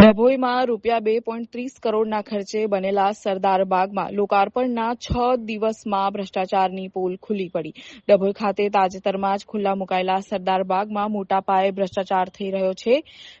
ડભોઈમાં રૂપિયા બે પોઈન્ટ ત્રીસ કરોડના ખર્ચે બનેલા સરદાર બાગમાં લોકાર્પણના છ દિવસમાં ભ્રષ્ટાચારની પોલ ખુલ્લી પડી. ડભોઈ ખાતે તાજેતરમાં જ ખુલ્લા મુકાયેલા સરદાર બાગમાં મોટા પાયે ભ્રષ્ટાચાર થઈ રહ્યો છે.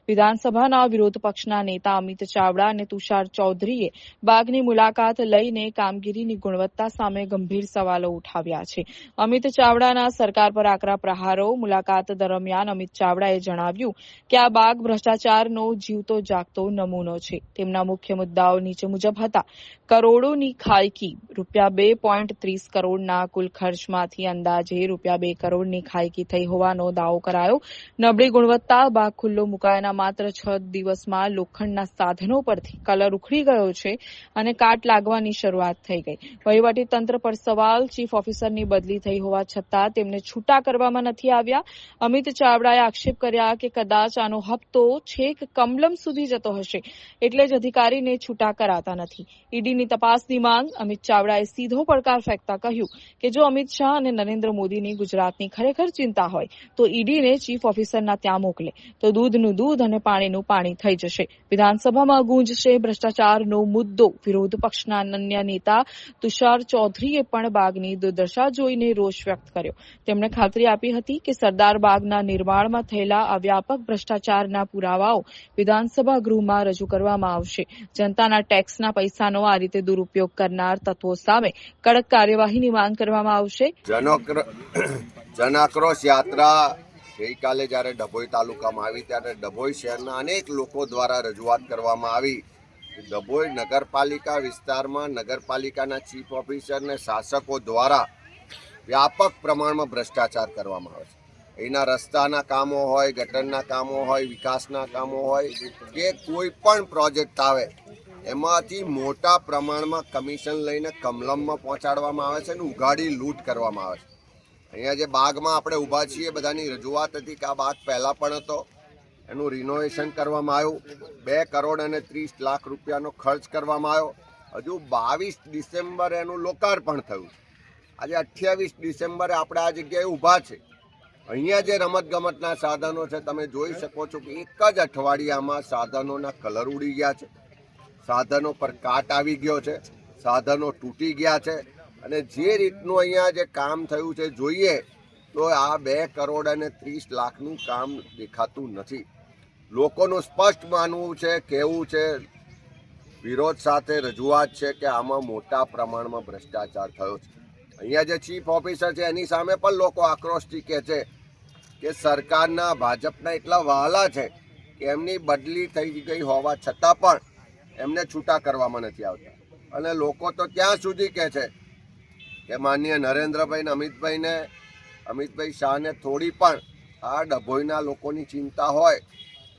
વિધાનસભાના વિરોધ પક્ષના નેતા અમિત ચાવડા અને તુષાર ચૌધરીએ બાગની મુલાકાત લઈને કામગીરીની ગુણવત્તા સામે ગંભીર સવાલો ઉઠાવ્યા છે. અમિત ચાવડાના સરકાર પર આકરા પ્રહારો મુલાકાત દરમિયાન અમિત ચાવડાએ જણાવ્યું કે આ બાગ ભ્રષ્ટાચારનો જીવતો જાગતો નમૂનો છે. તેમના મુખ્ય મુદ્દાઓ નીચે મુજબ હતા. કરોડોની ખાયકી રૂપિયા બે પોઈન્ટ ત્રીસ કરોડના કુલ ખર્ચમાંથી અંદાજે રૂપિયા બે કરોડની ખાયકી થઈ હોવાનો દાવો કરાયો. નબળી ગુણવત્તા, બાગ ખુલ્લો મુકાયાના માત્ર છ દિવસમાં લોખંડના સાધનો પરથી કલર ઉખડી ગયો છે અને કાટ લાગવાની શરૂઆત થઈ ગઈ. વહીવટી તંત્ર પર સવાલ, ચીફ ઓફિસરની બદલી થઈ હોવા છતાં તેમને છૂટા કરવામાં નથી આવ્યા. અમિત ચાવડાએ આક્ષેપ કર્યા કે કદાચ આનો હપ્તો છેક કમલમ સુધી જતો હશે. એટલે જ અધિકારીને છૂટા કરાતા નથી. ઈડીની તપાસની માંગ અમિત ચાવડાએ સીધો પડકાર ફેંકતા કહ્યું કે જો અમિત શાહ અને નરેન્દ્ર મોદીની ગુજરાતની ખરેખર ચિંતા હોય, તો ઈડીને ચીફ ઓફિસરના ત્યાં મોકલે. તો દૂધનું દૂધ અને પાણીનું પાણી થઈ જશે. વિધાનસભામાં ગુંજશે ભ્રષ્ટાચારનો મુદ્દો. વિરોધ પક્ષના અન્ય નેતા તુષાર ચૌધરીએ પણ બાગની દુર્દશા જોઈને રોષ વ્યક્ત કર્યો. તેમણે ખાતરી આપી હતી કે સરદાર બાગના નિર્માણમાં થયેલા આ વ્યાપક ભ્રષ્ટાચારના પુરાવાઓ વિધાનસભા ગૃહમાં રજૂ કરવામાં આવશે. જનતાના ટેક્સના પૈસાનો આ રીતે દુરુપયોગ કરનાર તત્વો સામે કડક કાર્યવાહીની માંગ કરવામાં આવશે. જનક્ર, જનાક્રોશ યાત્રા ગઈકાલે જ્યારે ડભોઈ તાલુકામાં આવી, ત્યારે ડભોઈ શહેરના અનેક લોકો દ્વારા રજૂઆત કરવામાં આવી. ડભોઈ નગરપાલિકા વિસ્તારમાં નગરપાલિકાના ચીફ ઓફિસર ને શાસકો દ્વારા વ્યાપક પ્રમાણમાં ભ્રષ્ટાચાર કરવામાં આવે છે. એના રસ્તાના કામો હોય, ગટરના કામો હોય, વિકાસના કામો હોય, કે કોઈ પણ પ્રોજેક્ટ આવે, એમાંથી મોટા પ્રમાણમાં કમિશન લઈને કમલમમાં પહોંચાડવામાં આવે છે અને ઉઘાડી લૂંટ કરવામાં આવે છે. અહીંયા જે બાગમાં આપણે ઊભા છીએ, બધાની રજૂઆત હતી કે આ બાગ પહેલાં પણ હતો. એનું રિનોવેશન કરવામાં આવ્યું. બે કરોડ અને ત્રીસ લાખ રૂપિયાનો ખર્ચ કરવામાં આવ્યો. હજુ બાવીસ ડિસેમ્બરે એનું લોકાર્પણ થયું આજે અઠ્યાવીસ ડિસેમ્બરે આપણે આ જગ્યાએ ઊભા છે અહીંયા જે રમતગમતના સાધનો છે, તમે જોઈ શકો છો કે એક જ અઠવાડિયામાં સાધનોના કલર ઉડી ગયા છે. સાધનો પર કાટ આવી ગયો છે, સાધનો તૂટી ગયા છે અને જે રીતનું અહીંયા જે કામ થયું છે, જોઈએ તો આ બે કરોડ અને ત્રીસ લાખનું કામ દેખાતું નથી. લોકોનું સ્પષ્ટ માનવું છે, કહેવું છે, વિરોધ સાથે રજૂઆત છે કે આમાં મોટા પ્રમાણમાં ભ્રષ્ટાચાર થયો છે. અહીંયા જે ચીફ ઓફિસર છે, એની સામે પણ લોકો આક્રોશથી કહે છે કે સરકારના, ભાજપના એટલા વહાલા છે કે એમની બદલી થઈ ગઈ હોવા છતાં પણ એમને છૂટા કરવામાં નથી આવતા. અને લોકો તો ત્યાં સુધી કહે છે કે માનનીય નરેન્દ્રભાઈ ને અમિતભાઈને અમિતભાઈ શાહને થોડી પણ આ ડભોઈના લોકોની ચિંતા હોય,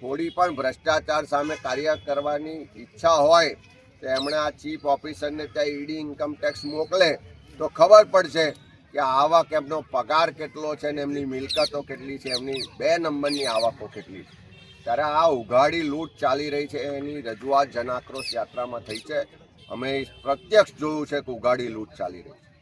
થોડી પણ ભ્રષ્ટાચાર સામે કાર્ય કરવાની ઈચ્છા હોય, તો એમણે આ ચીફ ઓફિસરને ત્યાં ઈડી ઇન્કમ ટેક્સ મોકલે, તો ખબર પડશે કે આવક એમનો પગાર કેટલો છે ને એમની મિલકતો કેટલી છે, એમની બે નંબરની આવકો કેટલી છે. ત્યારે આ ઉઘાડી લૂંટ ચાલી રહી છે, એની રજૂઆત જનાક્રોશ યાત્રામાં થઈ છે. અમે પ્રત્યક્ષ જોયું છે કે ઉઘાડી લૂંટ ચાલી રહી છે.